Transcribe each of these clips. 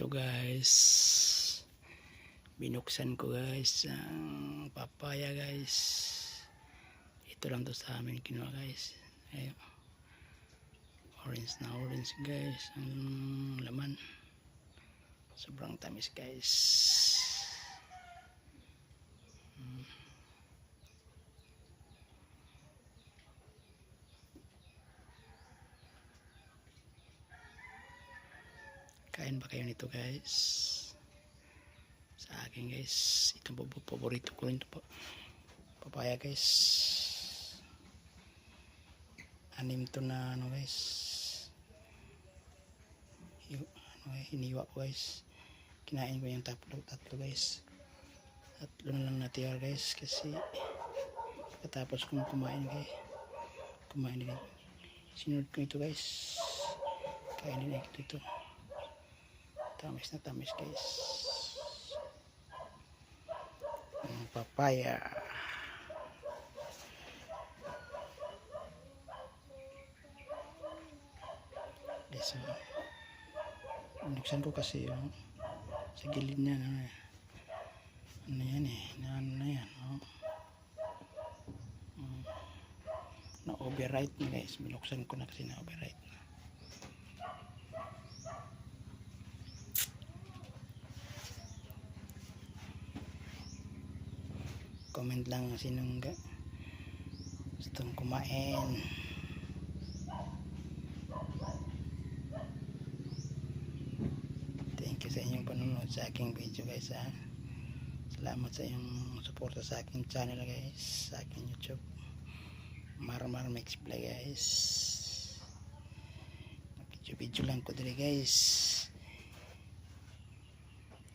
ito guys. Binuksan ko guys ang papaya guys. Ito lang to sa amin kinuha guys. Ayun orange na orange guys. Ang laman. Sobrang tamis guys kain ba kayo nito guys? Sa akin guys. Itong po paborito ko rin ito po. Papaya guys. Anim to na ano guys. Yu- ano, eh, hiniwa ko guys. Kinain ko yung tatlo, tatlo guys. Tatlo na lang natira guys kasi katapos kong kumain guys kumain din. Sinunod ko ito guys. Kainin na ito ito tamis na tamis guys ang papaya guys uh, nuksan ko kasi yung sa gilid niya ano, eh. ano yan eh na ano na yan oh. Mm. na override na guys binuksan ko na kasi na override na comment lang sinong gustong kumain. Thank you sa inyong panonood sa aking video guys ha. Salamat sa inyong suporta sa aking channel guys sa aking youtube. Marmar Mix Play guys. Video video lang ko dili guys.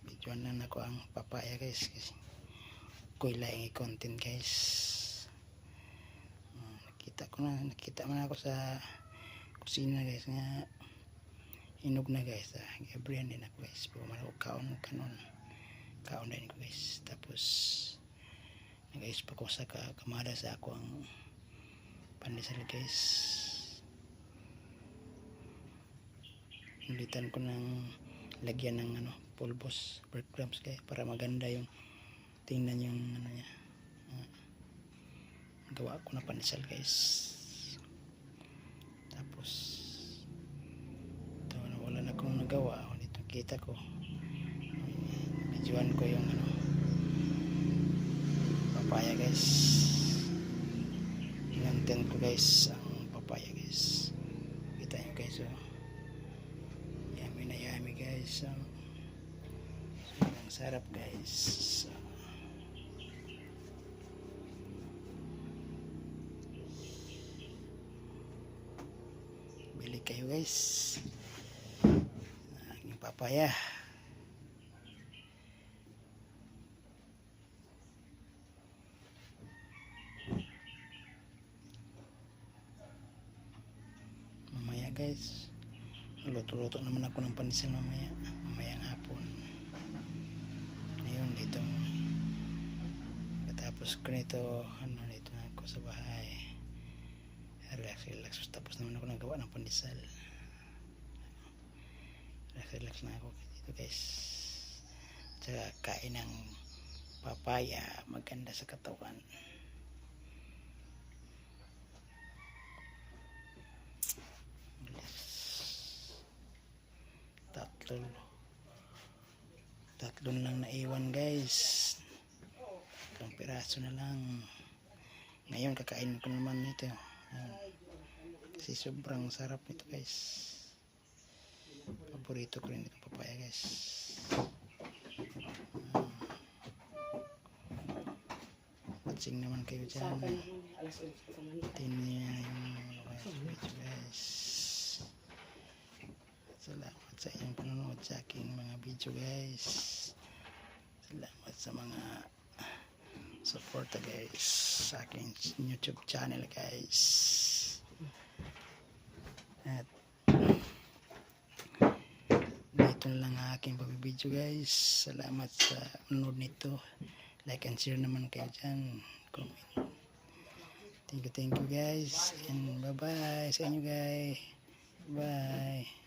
Video lang ako ang papaya guys kasi ko ilaing content guys. Ah, nakita ko na nakita man ako sa kusina guys nga inog na guys ah, gabriel din ako guys. Pero ako kaon kanon. Kaon din ko guys. Tapos nag-ayos pa ko sa ka- kamada sa ako ang pandesal guys. Ulitan ko ng lagyan ng ano pulbos breadcrumbs guys para maganda yung tingnan yung ano niya. Ah, gawa ko na pandesal guys. Tapos ito na wala na akong nagawa. Dito kita ko. Videoan ko yung ano. Papaya guys. Inanten ko guys ang papaya guys. Kita nyo guys oh. Yummy na yummy guys oh. sobrang sarap guys. so, kayo guys. Ang papaya. Mamaya guys. Luto-luto naman ako ng pansin mamaya. Mamayang hapon ngayon dito. Katapos ko nito ano dito ako sa bahay relax relax tapos naman ako nagawa ng pandesal. Relax relax na ako dito guys. Tsaka kain ng papaya maganda sa katawan. Tatlo. Tatlo na lang naiwan guys. Tatlong piraso na lang. Ngayon kakain ko naman nito. Kasi sobrang sarap nito guys. Paborito ko rin itong papaya guys. Ah. patsing naman kayo dyan. Tingnan yung mga video guys. Salamat sa inyong panonood sa aking mga video guys. Salamat sa mga suporta guys sa aking youtube channel guys. At dito lang ang aking pabibideo guys. Salamat sa panonood nito. Like and share naman kayo dyan. Comment. Thank you thank you guys. And bye bye sa inyo guys. Bye